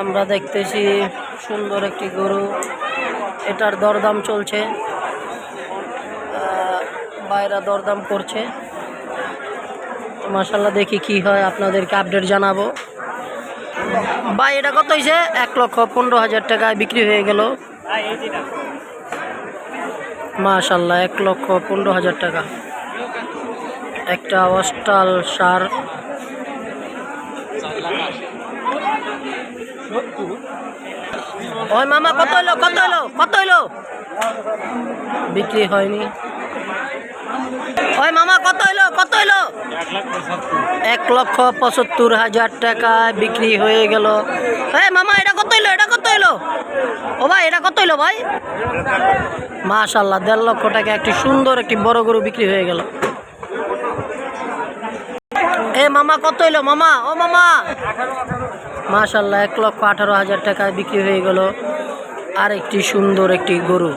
আমরা দেখতেছি সুন্দর একটি গরু। এটার দরদাম চলছে। বাইরা দরদাম করছে। মাসাল্লাহ দেখি কি হয়, আপনাদেরকে আপডেট জানাব। ভাই, এটা কত হয়েছে এক লক্ষ পনেরো হাজার টাকায় বিক্রি হয়ে গেল। মাশাল্লাহ এক লক্ষ পনেরো হাজার টাকা। একটা অস্টাল সার। ওই মামা, কত হইল কত হইল কত হইল বিক্রি হয়নি। ওই মামা, কত হইল কত হইল এক লক্ষ পঁচাত্তর হাজার টাকায় বিক্রি হয়ে গেল। এই মামা, এটা কত হইল এটা কত হইল ও ভাই, এটা কত হইল ভাই? মাশাল্লাহ দেড় লক্ষ টাকা, একটি সুন্দর, একটি বড় গরু বিক্রি হয়ে গেল। এ মামা, কত হইল? মামা, ও মামা। মাশাল্লাহ এক লক্ষ আঠারো হাজার টাকায় বিক্রি হয়ে গেল আর একটি সুন্দর একটি গরু।